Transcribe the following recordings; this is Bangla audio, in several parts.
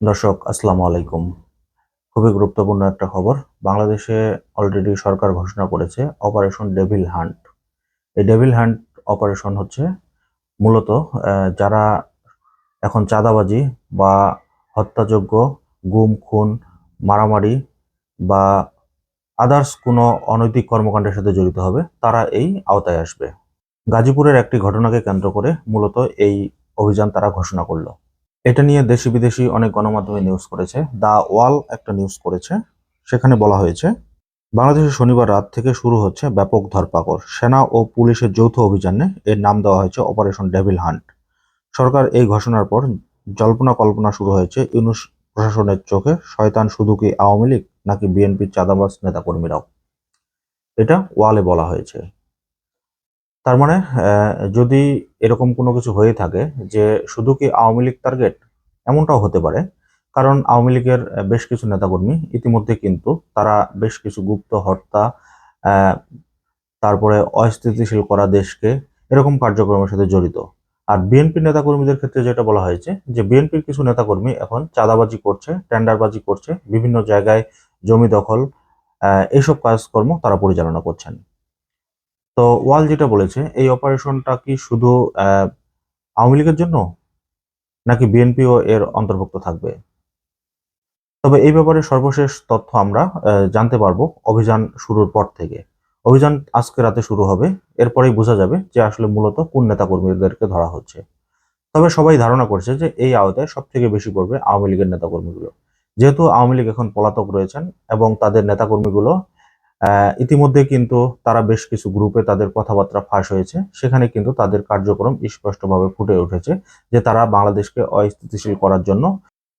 দর্শক, আসসালামু আলাইকুম। খুবই গুরুত্বপূর্ণ একটা খবর। বাংলাদেশে অলরেডি সরকার ঘোষণা করেছে অপারেশন ডেভিল হান্ট এই ডেভিল হান্ট অপারেশন হচ্ছে মূলত যারা এখন চাঁদাবাজি বা হত্যাযোগ্য গুম, খুন, মারামারি বা আদার্স কোনো অনৈতিক কর্মকাণ্ডের সাথে জড়িত হবে, তারা এই আওতায় আসবে। গাজীপুরের একটি ঘটনাকে কেন্দ্র করে মূলত এই অভিযান তারা ঘোষণা করল। এটা নিয়ে দেশি বিদেশি অনেক গণমাধ্যমে নিউজ করেছে। দা ওয়াল একটা নিউজ করেছে। সেখানে বলা হয়েছে, বাংলাদেশে শনিবার রাত থেকে শুরু হচ্ছে ব্যাপক ধরপাকড়। সেনা ও পুলিশের যৌথ অভিযানে এর নাম দেওয়া হয়েছে অপারেশন ডেভিল হান্ট সরকার এই ঘোষণার পর জল্পনা কল্পনা শুরু হয়েছে ইউনুস প্রশাসনের চোখে। শয়তান শুধু কি আওয়ামী লীগ নাকি বিএনপির চাঁদাবাজ নেতাকর্মীরাও? এটা ওয়ালে বলা হয়েছে। তার মানে যদি এরকম কোনো কিছু হয়ে থাকে যে শুধু কি আওয়ামী লীগ টার্গেট এমনটাও হতে পারে। কারণ আওয়ামী লীগের বেশ কিছু নেতাকর্মী ইতিমধ্যে কিন্তু তারা বেশ কিছু গুপ্ত হত্যা তারপরে অস্থিতিশীল করা দেশকে এরকম কার্যক্রমের সাথে জড়িত। আর বিএনপি নেতাকর্মীদের ক্ষেত্রে যেটা বলা হয়েছে যে বিএনপির কিছু নেতাকর্মী এখন চাঁদাবাজি করছে, টেন্ডারবাজি করছে, বিভিন্ন জায়গায় জমি দখল এইসব কাজকর্ম তারা পরিচালনা করছেন। তো ওয়াল যেটা বলেছে, এই অপারেশনটা কি শুধু আওয়ামী লীগের জন্য? নাকি বিএনপিও এর অন্তর্ভুক্ত থাকবে? তবে এই ব্যাপারে সর্বশেষ তথ্য আমরা জানতে পারব অভিযান শুরুর পর থেকে। অভিযান আজকে রাতে শুরু হবে, এরপরেই বোঝা যাবে যে আসলে মূলত কোন নেতাকর্মীদেরকে ধরা হচ্ছে। তবে সবাই ধারণা করছে যে এই আওতায় সব থেকে বেশি পড়বে আওয়ামী লীগের নেতাকর্মীগুলো। যেহেতু আওয়ামী লীগ এখন পলাতক রয়েছেন এবং তাদের নেতাকর্মীগুলো ইতিমধ্যে কিন্তু তারা বেশ কিছু গ্রুপে তাদের কথাবার্তা ফাঁস হয়েছে। সেখানে কিন্তু তাদের কার্যক্রম স্পষ্টভাবে ফুটে উঠেছে যে তারা বাংলাদেশকে অস্থিতিশীল করার জন্য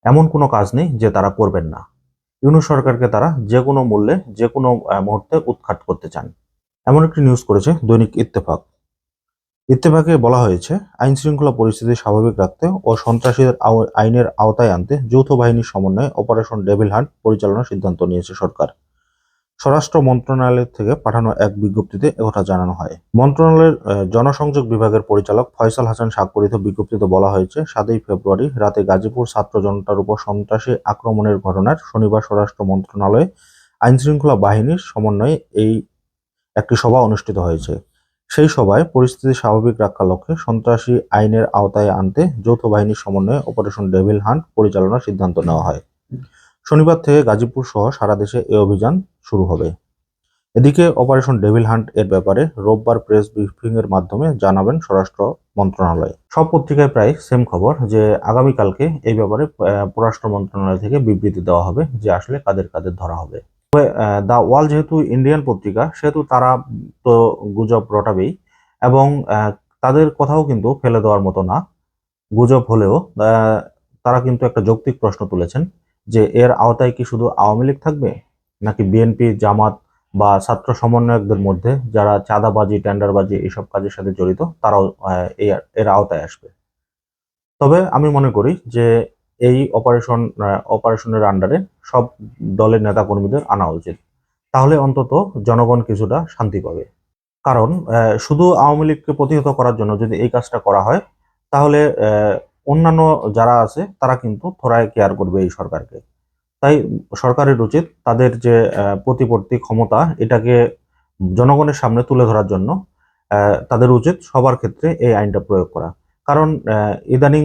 এমন কোনো কাজ নেই যে তারা করবেন না। ইউনুস সরকারকে তারা যে কোনো মূল্যে, যে কোনো মুহূর্তে উৎখাত করতে চান। এমন একটি নিউজ করেছে দৈনিক ইত্তেফাক। ইত্তেফাকে বলা হয়েছে, আইন শৃঙ্খলা পরিস্থিতি স্বাভাবিক রাখতে ও সন্ত্রাসীদের আইনের আওতায় আনতে যৌথ বাহিনীর সমন্বয়ে অপারেশন ডেভিল হান্ট পরিচালনার সিদ্ধান্ত নিয়েছে সরকার। স্বরাষ্ট্র মন্ত্রণালয় থেকে পাঠানো এক বিজ্ঞপ্তিতে একথা জানানো হয়। মন্ত্রণালয়ের জনসংযোগ বিভাগের পরিচালক ফয়সাল হাসান স্বাক্ষরিত বিজ্ঞপ্তিতে বলা হয়েছে, সাতই ফেব্রুয়ারি রাতে গাজীপুর ছাত্র জনতার উপর সন্ত্রাসী আক্রমণের ঘটনার শনিবার স্বরাষ্ট্র মন্ত্রণালয়ে আইন শৃঙ্খলা বাহিনীর সমন্বয়ে এই একটি সভা অনুষ্ঠিত হয়েছে। সেই সভায় পরিস্থিতি স্বাভাবিক রাখার লক্ষ্যে সন্ত্রাসী আইনের আওতায় আনতে যৌথ বাহিনীর সমন্বয়ে অপারেশন ডেভিল হান্ট পরিচালনার সিদ্ধান্ত নেওয়া হয়। শনিবার থেকে গাজীপুর সহ সারা দেশে এই অভিযান শুরু হবে। এদিকে অপারেশন ডেভিল হান্ট এর ব্যাপারে রোববার প্রেস ব্রিফিং এর মাধ্যমে জানাবেন স্বরাষ্ট্র মন্ত্রণালয়। সব পত্রিকায় প্রায় সেম খবর যে, আগামীকালকে এই ব্যাপারে পররাষ্ট্র মন্ত্রণালয় থেকে বিবৃতি দেওয়া হবে যে, আসলে কাদের কাদের ধরা হবে। তবে দ্য ওয়াল যেহেতু ইন্ডিয়ান পত্রিকা, সেহেতু তারা তো গুজব রটাবেই এবং তাদের কথাও কিন্তু ফেলে দেওয়ার মতো না। গুজব হলেও তারা কিন্তু একটা যৌক্তিক প্রশ্ন তুলেছেন। যে এর আওতায় কি শুধু আওয়ামী লীগ থাকবে? নাকি বিএনপি, জামাত বা ছাত্র সমন্বয়কদের মধ্যে যারা চাঁদাবাজি, টেন্ডারবাজি এইসব কাজের সাথে জড়িত, তারাও এর আওতায় আসবে। তবে আমি মনে করি যে এই অপারেশন অপারেশনের আন্ডারে সব দলের নেতাকর্মীদের আনা উচিত। তাহলে অন্তত জনগণ কিছুটা শান্তি পাবে। কারণ শুধু আওয়ামী লীগকে প্রতিহত করার জন্য যদি এই কাজটা করা হয়, তাহলে অন্যান্য যারা আছে, তারা কিন্তু থোড়ায় কেয়ার করবে এই সরকারকে। তাই সরকারের উচিত তাদের যে প্রতিপত্তি ক্ষমতা, এটাকে জনগণের সামনে তুলে ধরার জন্য তাদের উচিত সবার ক্ষেত্রে এই আইনটা প্রয়োগ করা। কারণ ইদানিং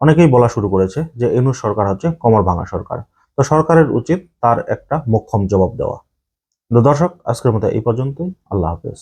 অনেকেই বলা শুরু করেছে যে ইউনূস সরকার হচ্ছে কমর ভাঙা সরকার। তো সরকারের উচিত তার একটা মোক্ষম জবাব দেওয়া। তো দর্শক, আজকের মতো এই পর্যন্তই। আল্লাহ হাফেজ।